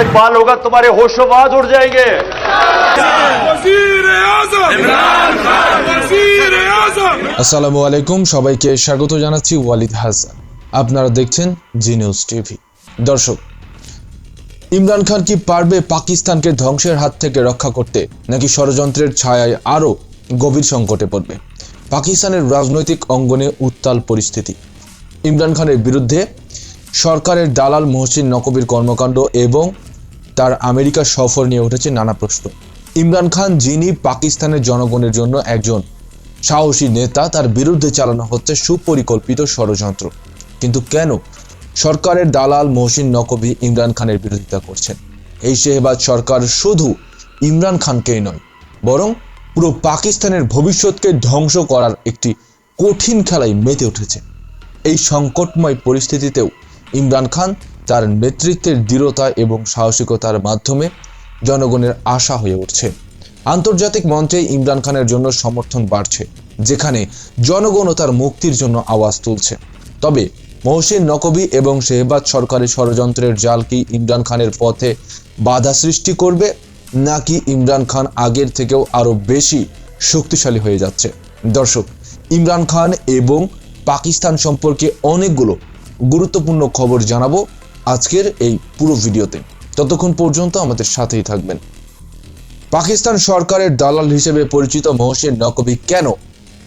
इकबाल होगा तुम्हारे होशोबाज उड़ जाएंगे वजीर आजम इमरान खान वजीर आजम আসসালামু আলাইকুম সবাইকে স্বাগত জানাচ্ছি ওয়ালিদ হাসান আপনারা দেখছেন জি নিউজ টিভি দর্শক ইমরান খান কি পারবে পাকিস্তানকে ধ্বংসের হাত থেকে রক্ষা করতে নাকি ষড়যন্ত্রের ছায়ায় আরও গভীর সংকটে পড়বে পাকিস্তানের রাজনৈতিক অঙ্গনে উত্তাল পরিস্থিতি ইমরান খানের বিরুদ্ধে সরকারের দালাল মহসিন নকবির কর্মকাণ্ড এবং তার আমেরিকা সফর নিয়ে উঠেছে নানা প্রশ্ন। ইমরান খান, যিনি পাকিস্তানের জনগণের জন্য একজন সাহসী নেতা, তার বিরুদ্ধে চালানো হচ্ছে সুপরিকল্পিত ষড়যন্ত্র। কিন্তু কেন সরকারের দালাল মহসিন নকবি ইমরান খানের বিরোধিতা করছেন? এই শেহবাজ সরকার শুধু ইমরান খানকেই নয়, বরং পুরো পাকিস্তানের ভবিষ্যৎকে ধ্বংস করার একটি কঠিন খেলায় মেতে উঠেছে। এই সংকটময় পরিস্থিতিতেও ইমরান খান তার নেতৃত্বের দৃঢ়তা এবং সাহসিকতার মাধ্যমে জনগণের আশা হয়ে উঠছে। আন্তর্জাতিক মঞ্চে ইমরান খানের জন্য সমর্থন বাড়ছে, যেখানে জনগণও তার মুক্তির জন্য আওয়াজ তুলছে। তবে মহসিন নকবি এবং শেহবাজ সরকারের ষড়যন্ত্রের জাল কি ইমরান খানের পথে বাধা সৃষ্টি করবে, নাকি ইমরান খান আগের থেকেও আরও বেশি শক্তিশালী হয়ে যাচ্ছে? দর্শক, ইমরান খান এবং পাকিস্তান সম্পর্কে অনেকগুলো গুরুত্বপূর্ণ খবর জানাব। আজকের এই পুরো ভিডিওতে। ততক্ষণ পর্যন্ত আমাদের সাথেই থাকবেন। পাকিস্তান সরকারের দালাল হিসেবে পরিচিত মহসিন নকবি কেন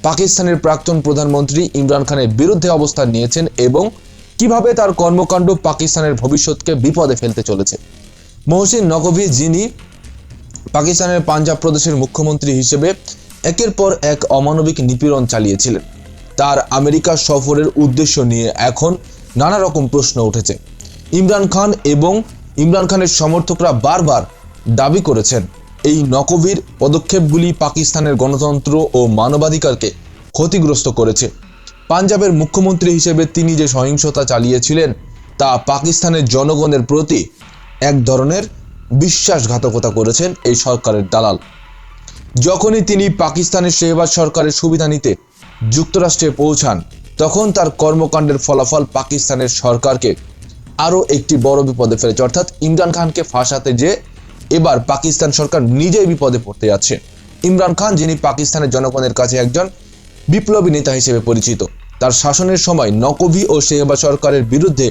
পাকিস্তানের প্রাক্তন প্রধানমন্ত্রী ইমরান খানের বিরুদ্ধে অবস্থান নিয়েছেন এবং কীভাবে তার কর্মকাণ্ড পাকিস্তানের ভবিষ্যৎকে বিপদে ফেলতে চলেছে? মহসিন নকবি যিনি পাকিস্তানের পাঞ্জাব প্রদেশের মুখ্যমন্ত্রী হিসেবে একের পর এক অমানবিক নিপীড়ন চালিয়েছিলেন। তার আমেরিকা সফরের উদ্দেশ্য নিয়ে এখন নানা রকম প্রশ্ন উঠেছে। ইমরান খান এবং ইমরান খানের সমর্থকরা বারবার দাবি করেছেন, এই নকবির পদক্ষেপগুলি পাকিস্তানের গণতন্ত্র ও মানবাধিকারকে ক্ষতিগ্রস্ত করেছে। পাঞ্জাবের মুখ্যমন্ত্রী হিসেবে তিনি যে সহিংসতা চালিয়েছিলেন, তা পাকিস্তানের জনগণের প্রতি এক ধরনের বিশ্বাসঘাতকতা করেছেন এই সরকারের দালাল। যখনই তিনি পাকিস্তানের শেহবাজ সরকারের সুবিধা নিতে যুক্তরাষ্ট্রে পৌঁছান, তখন তার কর্মকাণ্ডের ফলাফল পাকিস্তানের সরকারকে আরও একটি বড় বিপদে ফেলেছে। অর্থাৎ ইমরান খানকে ফাঁসাতে যে এবার পাকিস্তান সরকার নিজেই বিপদে পড়তে যাচ্ছে। ইমরান খান, যিনি পাকিস্তানের জনগণের কাছে একজন বিপ্লবী নেতা হিসেবে পরিচিত, তার শাসনের সময় নকবি ও শেহবাজ সরকারের বিরুদ্ধে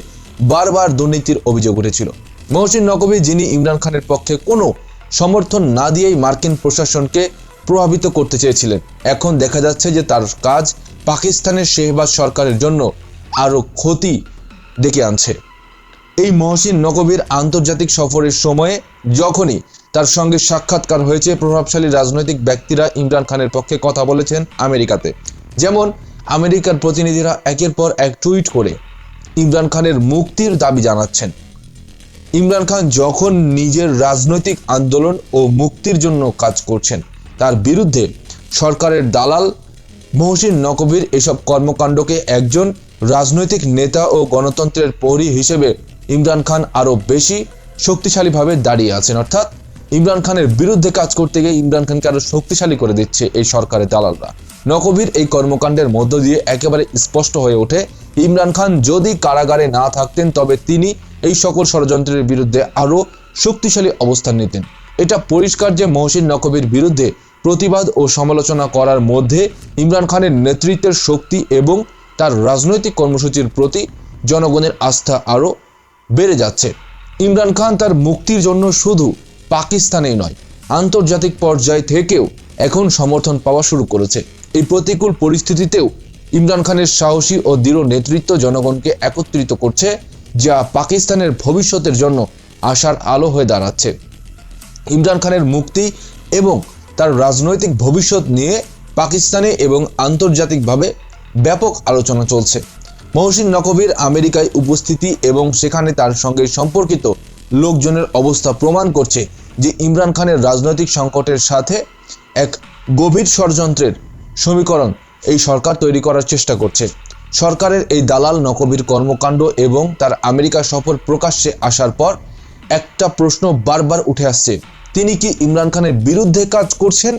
বারবার দুর্নীতির অভিযোগ উঠেছিল। মহসিন নকবি যিনি ইমরান খানের পক্ষে কোনো সমর্থন না দিয়েই মার্কিন প্রশাসনকে প্রভাবিত করতে চেয়েছিলেন, এখন দেখা যাচ্ছে যে তার কাজ পাকিস্তানের শেহবাজ সরকারের জন্য আরও ক্ষতি ডেকে আনছে। এই মহসিন নকবির আন্তর্জাতিক সফরের সময়ে যখনই তার সঙ্গে সাক্ষাৎকার হয়েছে, প্রভাবশালী রাজনৈতিক ব্যক্তিরা ইমরান খানের পক্ষে কথা বলেছেন আমেরিকাতে। যেমন, আমেরিকার প্রতিনিধিরা একের পর এক টুইট করে ইমরান খানের মুক্তির দাবি জানাচ্ছেন। ইমরান খান যখন নিজের রাজনৈতিক আন্দোলন ও মুক্তির জন্য কাজ করছেন, তার বিরুদ্ধে সরকারের দালাল মহসিন নকবির এসব কর্মকাণ্ডকে একজন রাজনৈতিক নেতা ও গণতন্ত্রের প্রহরী হিসেবে ইমরান খান আরও বেশি শক্তিশালীভাবে দাঁড়িয়ে আছেন। অর্থাৎ ইমরান খানের বিরুদ্ধে কাজ করতে গিয়ে ইমরান খানকে আরও শক্তিশালী করে দিচ্ছে এই সরকারের দালালরা। নকবির এই কর্মকাণ্ডের মধ্য দিয়ে একেবারে স্পষ্ট হয়ে ওঠে, ইমরান খান যদি কারাগারে না থাকতেন, তবে তিনি এই সকল ষড়যন্ত্রের বিরুদ্ধে আরও শক্তিশালী অবস্থান নিতেন। এটা পরিষ্কার যে মহসিন নকবির বিরুদ্ধে প্রতিবাদ ও সমালোচনা করার মধ্যে ইমরান খানের নেতৃত্বের শক্তি এবং তার রাজনৈতিক কর্মসূচির প্রতি জনগণের আস্থা আরও বেড়ে যাচ্ছে। ইমরান খান তার মুক্তির জন্য শুধু পাকিস্তানেই নয়, আন্তর্জাতিক পর্যায় থেকেও এখন সমর্থন পাওয়া শুরু করেছে। এই প্রতিকূল পরিস্থিতিতেও ইমরান খানের সাহসী ও দৃঢ় নেতৃত্ব জনগণকে একত্রিত করছে, যা পাকিস্তানের ভবিষ্যতের জন্য আশার আলো হয়ে দাঁড়াচ্ছে। ইমরান খানের মুক্তি এবং তার রাজনৈতিক ভবিষ্যৎ নিয়ে পাকিস্তানে এবং আন্তর্জাতিকভাবে ব্যাপক আলোচনা চলছে। মহসিন নকবির আমেরিকায় উপস্থিতি এবং সেখানে তার সঙ্গে সম্পর্কিত লোকজনের অবস্থা প্রমাণ করছে যে ইমরান খানের রাজনৈতিক সংকটের সাথে এক গভীর ষড়যন্ত্রের সমীকরণ এই সরকার তৈরি করার চেষ্টা করছে। সরকারের এই দালাল নকবির কর্মকাণ্ড এবং তার আমেরিকা সফর প্রকাশ্যে আসার পর একটা প্রশ্ন বারবার উঠে আসছে, তিনি কি ইমরান খানের বিরুদ্ধে কাজ করছেন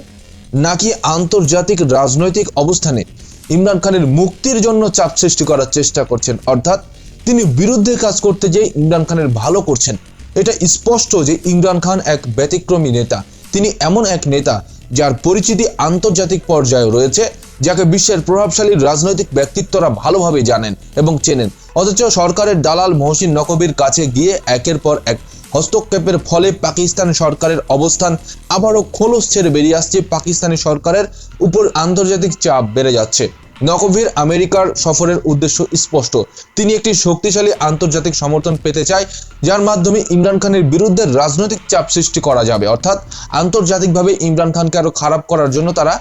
নাকি আন্তর্জাতিক রাজনৈতিক অবস্থানে ইমরান খানের মুক্তির জন্য চাপ সৃষ্টি করার চেষ্টা করছেন। অর্থাৎ তিনি বিরুদ্ধে কাজ করতে যেয়ে ইমরান খানের ভালো করছেন। এটা স্পষ্ট যে ইমরান খান এক ব্যতিক্রমী নেতা। তিনি এমন এক নেতা যার পরিচিতি আন্তর্জাতিক পর্যায়ে রয়েছে, যাকে বিশ্বের প্রভাবশালী রাজনৈতিক ব্যক্তিত্বরা ভালোভাবে জানেন এবং চেনেন। অথচ সরকারের দালাল মহসিন নকবির কাছে গিয়ে একের পর এক হস্তক্ষেপের ফলে পাকিস্তান সরকারের অবস্থান আবারও খোলস ছেড়ে বেরিয়ে আসছে। পাকিস্তানি সরকারের উপর আন্তর্জাতিক চাপ বেড়ে যাচ্ছে। নকভির আমেরিকার সফরের উদ্দেশ্য স্পষ্ট। তিনি একটি শক্তিশালী আন্তর্জাতিক সমর্থন পেতে চায়, যার মাধ্যমে ইমরান খানের বিরুদ্ধে রাজনৈতিক চাপ সৃষ্টি করা যাবে। অর্থাৎ আন্তর্জাতিকভাবে ইমরান খানকে আরও খারাপ করার জন্য তারা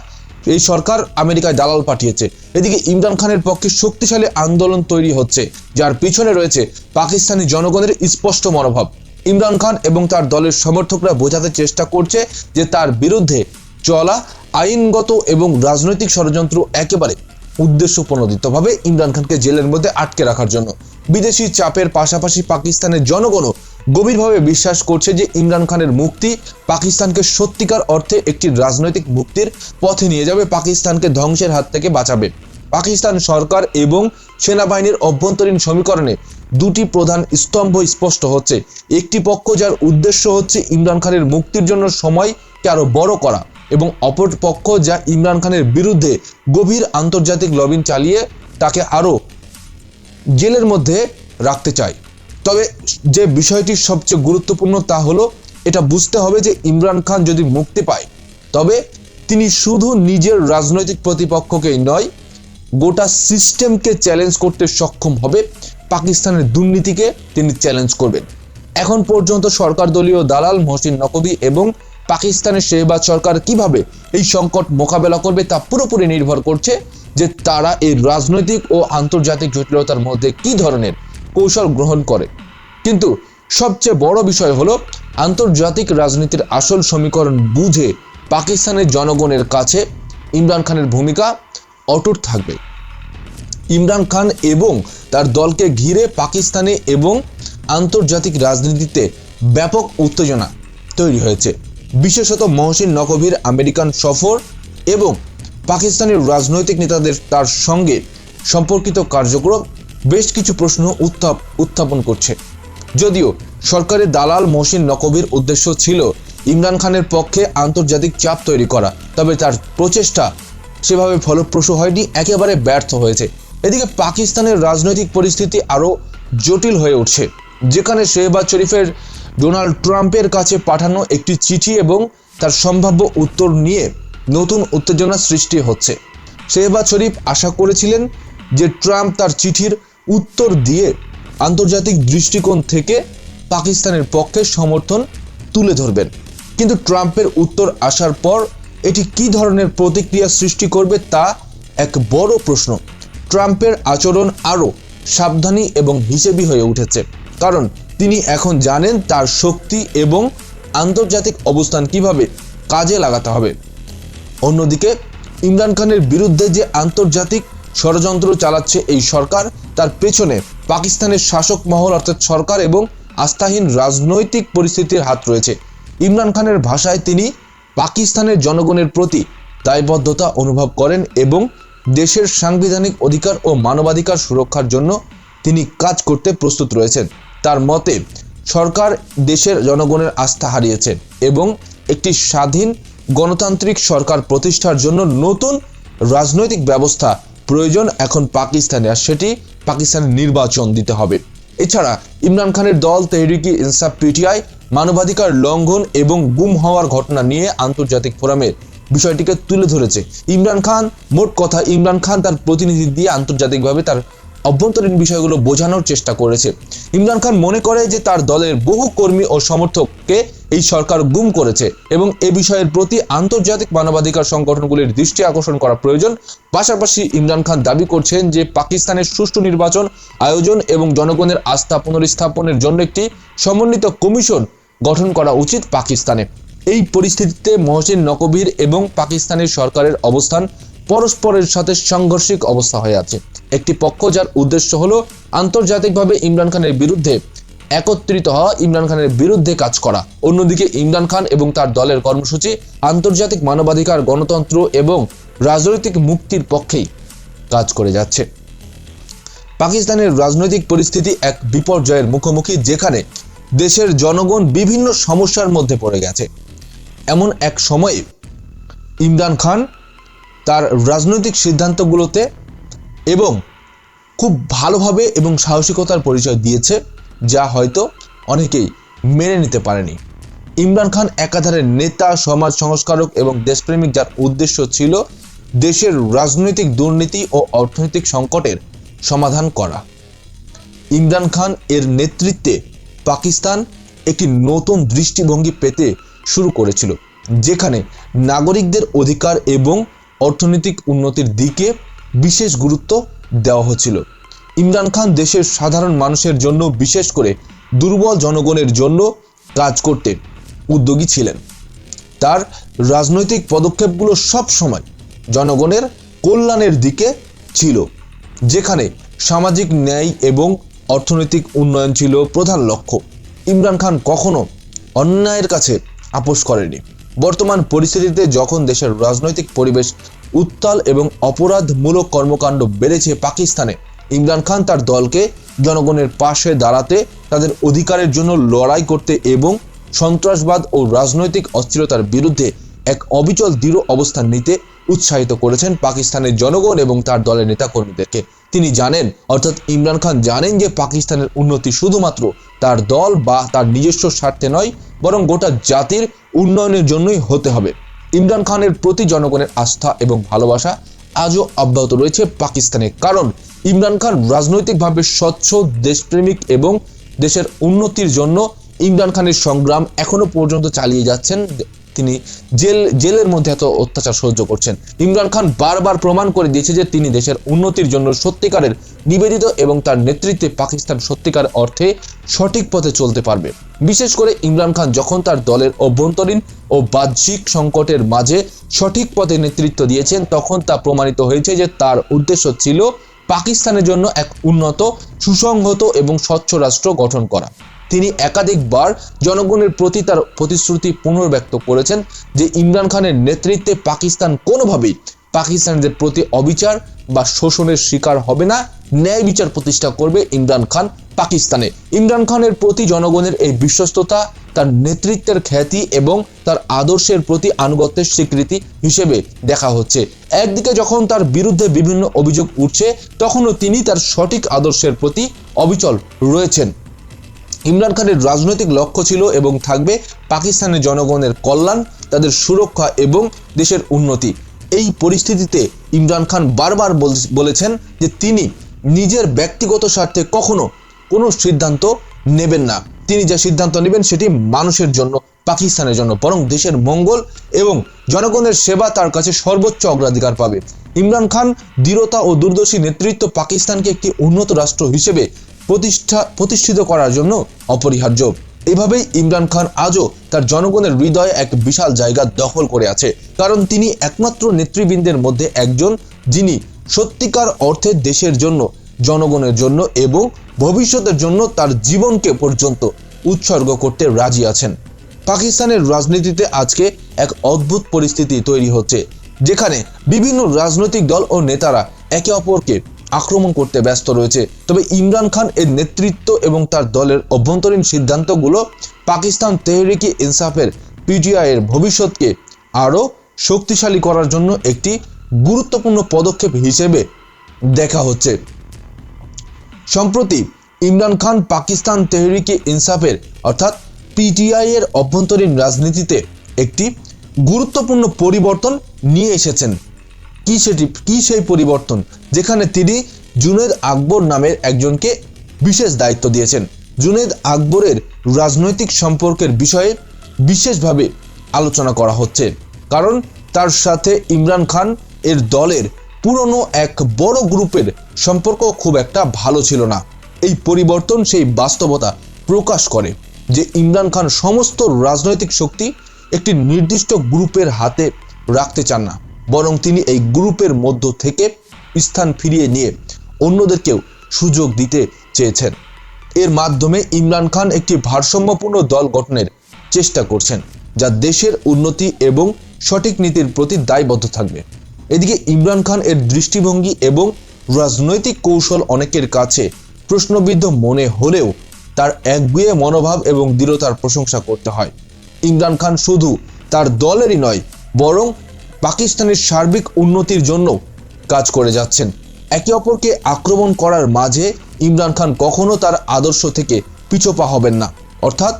এই সরকার আমেরিকায় দালাল পাঠিয়েছে। এদিকে ইমরান খানের পক্ষে শক্তিশালী আন্দোলন তৈরি হচ্ছে, যার পিছনে রয়েছে পাকিস্তানি জনগণের স্পষ্ট মনোভাব। ইমরান খান এবং তার দলের সমর্থকরা বোঝাতে চেষ্টা করছে যে তার বিরুদ্ধে চলা আইনগত এবং রাজনৈতিক ষড়যন্ত্র একেবারে উদ্দেশ্য প্রণোদিতভাবে ইমরান খানকে জেলের মধ্যে আটকে রাখার জন্য। বিদেশি চাপের পাশাপাশি পাকিস্তানের জনগণও গভীরভাবে বিশ্বাস করছে যে ইমরান খানের মুক্তি পাকিস্তানকে সত্যিকার অর্থে একটি রাজনৈতিক মুক্তির পথে নিয়ে যাবে, পাকিস্তানকে ধ্বংসের হাত থেকে বাঁচাবে। পাকিস্তান সরকার এবং সেনাবাহিনীর অভ্যন্তরীণ সমীকরণে দুটি প্রধান স্তম্ভ স্পষ্ট হচ্ছে। একটি পক্ষ যার উদ্দেশ্য হচ্ছে ইমরান খানের মুক্তির জন্য সময়কে আরও বড় করা এবং অপর পক্ষ যা ইমরান খানের বিরুদ্ধে গভীর আন্তর্জাতিক লবিং চালিয়ে তাকে আরও জেলের মধ্যে রাখতে চায়। তবে যে বিষয়টি সবচেয়ে গুরুত্বপূর্ণ তা হলো, এটা বুঝতে হবে যে ইমরান খান যদি মুক্তি পায়, তবে তিনি শুধু নিজের রাজনৈতিক প্রতিপক্ষকেই নয় গোটা সিস্টেমকে চ্যালেঞ্জ করতে সক্ষম হবে পাকিস্তানের দুর্নীতিকে তিনি চ্যালেঞ্জ করবেন। এখন পর্যন্ত সরকার দলীয় দালাল মহসিন নকবি এবং পাকিস্তানের শেহবাজ সরকার কীভাবে এই সংকট মোকাবেলা করবে তা পুরোপুরি নির্ভর করছে যে তারা এই রাজনৈতিক ও আন্তর্জাতিক জটিলতার মধ্যে কি ধরনের কৌশল গ্রহণ করে। কিন্তু সবচেয়ে বড় বিষয় হলো, আন্তর্জাতিক রাজনীতির আসল সমীকরণ বুঝে পাকিস্তানের জনগণের কাছে ইমরান খানের ভূমিকা অটুট থাকবে। ইমরান খান এবং তার দলকে ঘিরে পাকিস্তানে এবং আন্তর্জাতিক রাজনীতিতে ব্যাপক উত্তেজনা তৈরি হয়েছে। বিশেষত মহসিন নকভির আমেরিকান সফর এবং পাকিস্তানের রাজনৈতিক নেতাদের তার সঙ্গে সম্পর্কিত কার্যক্রম বেশ কিছু প্রশ্ন উত্থাপ উত্থাপন করছে। যদিও সরকারের দালাল মহসিন নকবির উদ্দেশ্য ছিল ইমরান খানের পক্ষে আন্তর্জাতিক চাপ তৈরি করা, তবে তার প্রচেষ্টা সেভাবে ফলপ্রসূ হয়নি, একেবারে ব্যর্থ হয়েছে। এদিকে পাকিস্তানের রাজনৈতিক পরিস্থিতি আরও জটিল হয়ে উঠছে, যেখানে শেহবাজ শরীফের ডোনাল্ড ট্রাম্পের কাছে পাঠানো একটি চিঠি এবং তার সম্ভাব্য উত্তর নিয়ে নতুন উত্তেজনা সৃষ্টি হচ্ছে। শেহবাজ শরীফ আশা করেছিলেন যে ট্রাম্প তার চিঠির উত্তর দিয়ে আন্তর্জাতিক দৃষ্টিকোণ থেকে পাকিস্তানের পক্ষে সমর্থন তুলে ধরবেন। কিন্তু ট্রাম্পের উত্তর আসার পর এটি কী ধরনের প্রতিক্রিয়া সৃষ্টি করবে তা এক বড় প্রশ্ন। ট্রাম্পের আচরণ আরও সাবধানী এবং হিসেবি হয়ে উঠেছে। কারণ তিনি এখন জানেন তার শক্তি এবং আন্তর্জাতিক অবস্থান কীভাবে কাজে লাগাতে হবে। অন্যদিকে, ইমরান খানের বিরুদ্ধে যে আন্তর্জাতিক ষড়যন্ত্র চালাচ্ছে এই সরকার, তার পেছনে পাকিস্তানের শাসক মহল অর্থাৎ সরকার এবং আস্থাহীন রাজনৈতিক পরিস্থিতির হাত রয়েছে। ইমরান খানের ভাষায় তিনি পাকিস্তানের জনগণের প্রতি দায়বদ্ধতা অনুভব করেন এবং দেশের সাংবিধানিক অধিকার ও মানবাধিকার সুরক্ষার জন্য তিনি কাজ করতে প্রস্তুত রয়েছেন। তার মতে, সরকার দেশের জনগণের আস্থা হারিয়েছে এবং একটি স্বাধীন গণতান্ত্রিক সরকার প্রতিষ্ঠার জন্য নতুন রাজনৈতিক ব্যবস্থা প্রয়োজন এখন পাকিস্তানে, আর সেটি পাকিস্তানের নির্বাচন দিতে হবে। এছাড়া ইমরান খানের দল তেহরিকি ইনসাফ পিটিআই মানবাধিকার লঙ্ঘন এবং গুম হওয়ার ঘটনা নিয়ে আন্তর্জাতিক ফোরামে বিষয়টিকে তুলে ধরেছে। ইমরান খান, মোট কথা ইমরান খান তার প্রতিনিধি দিয়ে আন্তর্জাতিকভাবে তার অভ্যন্তরীণ বিষয়গুলো বোঝানোর চেষ্টা করেছে। ইমরান খান মনে করে যে তার দলের বহু কর্মী ও সমর্থককে এই সরকার গুম করেছে এবং এ বিষয়ের প্রতি আন্তর্জাতিক মানবাধিকার সংগঠনগুলির দৃষ্টি আকর্ষণ করা প্রয়োজন। পাশাপাশি ইমরান খান দাবি করছেন যে পাকিস্তানের সুষ্ঠু নির্বাচন, আয়োজন এবং জনগণের আস্থা পুনরস্থাপনের জন্য একটি সমন্বিত কমিশন গঠন করা উচিত পাকিস্তানে। এই পরিস্থিতিতে মহসিন নকবির এবং পাকিস্তানের সরকারের অবস্থান পরস্পরের সাথে সাংঘর্ষিক অবস্থা হয়ে আছে। একটি পক্ষ যার উদ্দেশ্য হলো আন্তর্জাতিকভাবে ইমরান খানের বিরুদ্ধে একত্রিত হওয়া, ইমরান খানের বিরুদ্ধে কাজ করা। অন্যদিকে ইমরান খান এবং তার দলের কর্মসূচি আন্তর্জাতিক মানবাধিকার, গণতন্ত্র এবং রাজনৈতিক মুক্তির পক্ষেই কাজ করে যাচ্ছে। পাকিস্তানের রাজনৈতিক পরিস্থিতি এক বিপর্যয়ের মুখোমুখি যেখানে দেশের জনগণ বিভিন্ন সমস্যার মধ্যে পড়ে গেছে। এমন এক সময়ে ইমরান খান তার রাজনৈতিক সিদ্ধান্তগুলোতে এবং খুব ভালোভাবে এবং সাহসিকতার পরিচয় দিয়েছে, যা হয়তো অনেকেই মেনে নিতে পারেনি। ইমরান খান একাধারে নেতা, সমাজ সংস্কারক এবং দেশপ্রেমিক, যার উদ্দেশ্য ছিল দেশের রাজনৈতিক দুর্নীতি ও অর্থনৈতিক সংকটের সমাধান করা। ইমরান খান এর নেতৃত্বে পাকিস্তান একটি নতুন দৃষ্টিভঙ্গি পেতে শুরু করেছিল, যেখানে নাগরিকদের অধিকার এবং অর্থনৈতিক উন্নতির দিকে বিশেষ গুরুত্ব দেওয়া হচ্ছিল। ইমরান খান দেশের সাধারণ মানুষের জন্য, বিশেষ করে দুর্বল জনগণের জন্য কাজ করতে উদ্যোগী ছিলেন। তার রাজনৈতিক পদক্ষেপগুলো সব সময় জনগণের কল্যাণের দিকে ছিল, যেখানে সামাজিক ন্যায় এবং অর্থনৈতিক উন্নয়ন ছিল প্রধান লক্ষ্য। ইমরান খান কখনো অন্যায়ের কাছে আপোষ করেনি। বর্তমান পরিস্থিতিতে যখন দেশের রাজনৈতিক পরিবেশ উত্তাল এবং অপরাধমূলক কর্মকাণ্ড বেড়েছে পাকিস্তানে, ইমরান খান তার দলকে জনগণের পাশে দাঁড়াতে তাদের অধিকারের জন্য লড়াই করতে এবং সন্ত্রাসবাদ ও রাজনৈতিক অস্থিরতার বিরুদ্ধে এক অবিচল দৃঢ় অবস্থান নিতে উৎসাহিত করেছেন পাকিস্তানের জনগণ এবং তার দলের নেতাকর্মীদেরকে। তিনি জানেন, অর্থাৎ ইমরান খান জানেন যে পাকিস্তানের উন্নতি শুধুমাত্র তার দল বা তার নিজস্ব স্বার্থে নয়, বরং গোটা জাতির উন্নয়নের জন্যই হতে হবে। ইমরান খানের প্রতি জনগণের আস্থা এবং ভালোবাসা আজও অব্যাহত রয়েছে পাকিস্তানে, কারণ ইমরান খান রাজনৈতিকভাবে স্বচ্ছ, দেশপ্রেমিক এবং দেশের উন্নতির জন্য ইমরান খানের সংগ্রাম এখনও পর্যন্ত চালিয়ে যাচ্ছেন তিনি জেল, জেলের মধ্যে এত অত্যাচার সহ্য করছেন। ইমরান খান বারবার প্রমাণ করে দিয়েছে যে তিনি দেশের উন্নতির জন্য সত্যিকারের নিবেদিত এবং তার নেতৃত্বে পাকিস্তান সত্যিকার অর্থে সঠিক পথে চলতে পারবে। বিশেষ করে ইমরান খান যখন তার দলের অভ্যন্তরীণ ও বাহ্যিক সংকটের মাঝে সঠিক পথে নেতৃত্ব দিয়েছেন, তখন তা প্রমাণিত হয়েছে যে তার উদ্দেশ্য ছিল পাকিস্তানের জন্য এক উন্নত, সুসংহত এবং স্বচ্ছ রাষ্ট্র গঠন করা। তিনি একাধিকবার জনগণের প্রতি তার প্রতিশ্রুতি পুনর্ব্যক্ত করেছেন যে ইমরান খানের নেতৃত্বে পাকিস্তান কোনোভাবেই পাকিস্তানিদের প্রতি অবিচার বা শোষণের শিকার হবে না। ন্যায় বিচার প্রতিষ্ঠা করবে ইমরান খান পাকিস্তানে। ইমরান খানের প্রতি জনগণের এই বিশ্বস্ততা, তার নেতৃত্বের খ্যাতি এবং তার আদর্শের প্রতি আনুগত্যের স্বীকৃতি হিসেবে দেখা হচ্ছে। একদিকে যখন তার বিরুদ্ধে বিভিন্ন অভিযোগ উঠছে, তখনও তিনি তার সঠিক আদর্শের প্রতি অবিচল রয়েছেন। ইমরান খানের রাজনৈতিক লক্ষ্য ছিল এবং থাকবে পাকিস্তানের জনগণের কল্যাণ, তাদের সুরক্ষা এবং দেশের উন্নতি। এই পরিস্থিতিতে ইমরান খান বারবার বল- বলেছেন যে তিনি নিজের ব্যক্তিগত স্বার্থে কখনো কোনো সিদ্ধান্ত নেবেন না। তিনি যে সিদ্ধান্ত নেবেন সেটি মানুষের জন্য, পাকিস্তানের জন্য, বরং দেশের মঙ্গল এবং জনগণের সেবা তার কাছে সর্বোচ্চ অগ্রাধিকার পাবে। ইমরান খান দৃঢ়তা ও দূরদর্শী নেতৃত্ব পাকিস্তানকে একটি উন্নত রাষ্ট্র হিসেবে প্রতিষ্ঠা প্রতিষ্ঠিত করার জন্য অপরিহার্য। এভাবেই ইমরান খান আজও তার জনগণের হৃদয়ে এক বিশাল জায়গা দখল করে আছে। কারণ তিনি একমাত্র নেতৃবৃন্দের মধ্যে একজন, যিনি সত্যিকার অর্থে দেশের জন্য, জনগণের জন্য এবং ভবিষ্যতের জন্য তার জীবনকে পর্যন্ত উৎসর্গ করতে রাজি আছেন। পাকিস্তানের রাজনীতিতে আজকে এক অদ্ভুত পরিস্থিতি তৈরি হচ্ছে, যেখানে বিভিন্ন রাজনৈতিক দল ও নেতারা একে অপরকে আক্রমণ করতে ব্যস্ত রয়েছে। তবে ইমরান খান এর নেতৃত্ব এবং তার দলের অভ্যন্তরীণ সিদ্ধান্তগুলো পাকিস্তান তেহরিকি ইনসাফের পিটিআই এর ভবিষ্যৎকে আরও শক্তিশালী করার জন্য একটি গুরুত্বপূর্ণ পদক্ষেপ হিসেবে দেখা হচ্ছে। সম্প্রতি ইমরান খান পাকিস্তান তেহরিকে ইনসাফের অর্থাৎ পিটিআই এর অভ্যন্তরীণ রাজনীতিতে একটি গুরুত্বপূর্ণ পরিবর্তন নিয়ে এসেছেন। কি সেটি, কি সেই পরিবর্তন? যেখানে তিনি জুনেদ আকবর নামের একজনকে বিশেষ দায়িত্ব দিয়েছেন। জুনেদ আকবরের রাজনৈতিক সম্পর্কের বিষয়ে বিশেষভাবে আলোচনা করা হচ্ছে। কারণ তার সাথে ইমরান খান এর দলের পুরনো এক বড় গ্রুপের সম্পর্ক খুব একটা ভালো ছিল না। এই পরিবর্তন সেই বাস্তবতা প্রকাশ করে যে ইমরান খান সমস্ত রাজনৈতিক শক্তি একটি নির্দিষ্ট গ্রুপের হাতে রাখতে চান না। বরং তিনি এই গ্রুপের মধ্য থেকে স্থান ফিরিয়ে নিয়ে অন্যদেরকেও সুযোগ দিতে চেয়েছেন। এর মাধ্যমে ইমরান খান একটি ভারসাম্যপূর্ণ দল গঠনের চেষ্টা করছেন, যা দেশের উন্নতি এবং সঠিক নীতির প্রতি দায়বদ্ধ থাকবে। এদিকে ইমরান খান এর দৃষ্টিভঙ্গি এবং রাজনৈতিক কৌশল অনেকের কাছে প্রশ্নবিদ্ধ মনে হলেও তার একগুয়ে মনোভাব এবং দৃঢ়তার প্রশংসা করতে হয়। ইমরান খান শুধু তার দলেরই নয়, বরং পাকিস্তানের সার্বিক উন্নতির জন্য কাজ করে যাচ্ছেন। একে অপরকে আক্রমণ করার মাঝে ইমরান খান কখনো তার আদর্শ থেকে পিছোপা হবেন না। অর্থাৎ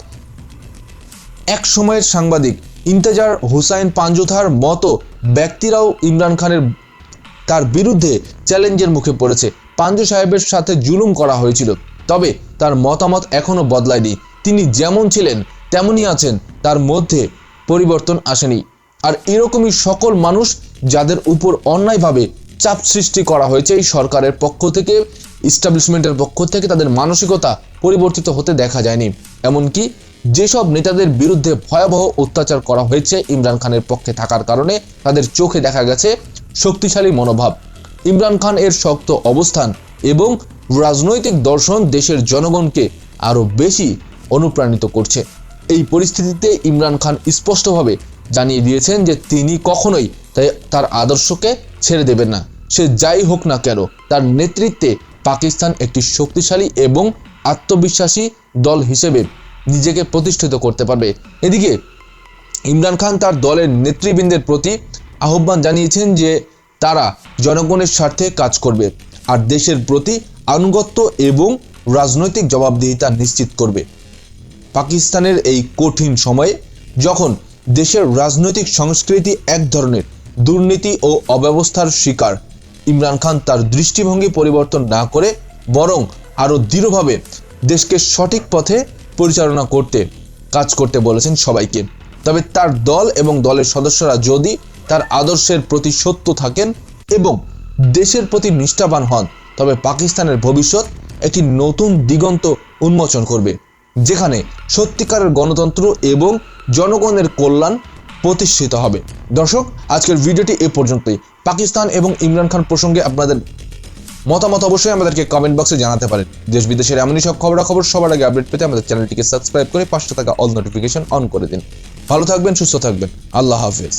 এক সময়ের সাংবাদিক ইন্তেজার হুসাইন পাঞ্জুথার মতো ব্যক্তিরাও ইমরান খানের তার বিরুদ্ধে চ্যালেঞ্জের মুখে পড়েছে। পাঞ্জু সাহেবের সাথে জুলুম করা হয়েছিল, তবে তার মতামত এখনও বদলায়নি। তিনি যেমন ছিলেন, তেমনই আছেন, তার মধ্যে পরিবর্তন আসেনি। আর এরকমই সকল মানুষ যাদের উপর অন্যায়ভাবে চাপ সৃষ্টি করা হয়েছে এই সরকারের পক্ষ থেকে ইস্টাবলিশমেন্টের পক্ষ থেকে তাদের মানসিকতা পরিবর্তিত হতে দেখা যায়নি। এমনকি যেসব নেতাদের বিরুদ্ধে ভয়াবহ অত্যাচার করা হয়েছে ইমরান খানের পক্ষে থাকার কারণে তাদের চোখে দেখা গেছে শক্তিশালী মনোভাব। ইমরান খান এর শক্ত অবস্থান এবং রাজনৈতিক দর্শন দেশের জনগণকে আরও বেশি অনুপ্রাণিত করছে। এই পরিস্থিতিতে ইমরান খান স্পষ্টভাবে জানিয়ে দিয়েছেন যে তিনি কখনোই তাই তার আদর্শকে ছেড়ে দেবেন না। সে যাই হোক না কেন, তার নেতৃত্বে পাকিস্তান একটি শক্তিশালী এবং আত্মবিশ্বাসী দল হিসেবে নিজেকে প্রতিষ্ঠিত করতে পারবে। এদিকে ইমরান খান তার দলের নেতৃবৃন্দের প্রতি আহ্বান জানিয়েছেন যে তারা জনগণের স্বার্থে কাজ করবে আর দেশের প্রতি আনুগত্য এবং রাজনৈতিক জবাবদিহিতা নিশ্চিত করবে। পাকিস্তানের এই কঠিন সময়ে যখন দেশের রাজনৈতিক সংস্কৃতি এক ধরনের দুর্নীতি ও অব্যবস্থার শিকার। ইমরান খান তার দৃষ্টিভঙ্গি পরিবর্তন না করে বরং আরও দৃঢ়ভাবে দেশকে সঠিক পথে পরিচালনা করতে, কাজ করতে বলেছেন সবাইকে। তবে তার দল এবং দলের সদস্যরা যদি তার আদর্শের প্রতি সত্য থাকেন এবং দেশের প্রতি নিষ্ঠাবান হন, তবে পাকিস্তানের ভবিষ্যৎ একটি নতুন দিগন্ত উন্মোচন করবে। যেখানে সত্যিকারের গণতন্ত্র এবং জনগণের কল্যাণ প্রতিষ্ঠিত হবে। দর্শক, আজকের ভিডিওটি এ পর্যন্তই। পাকিস্তান এবং ইমরান খান প্রসঙ্গে আপনাদের মতামত অবশ্যই আমাদেরকে কমেন্ট বক্সে জানাতে পারেন। দেশ বিদেশের এমনই সব খবরাখবর সবার আগে আপডেট পেতে আমাদের চ্যানেলটিকে সাবস্ক্রাইব করে পাঁচটা থাকা অল নোটিফিকেশন অন করে দিন। ভালো থাকবেন, সুস্থ থাকবেন। আল্লাহ হাফেজ।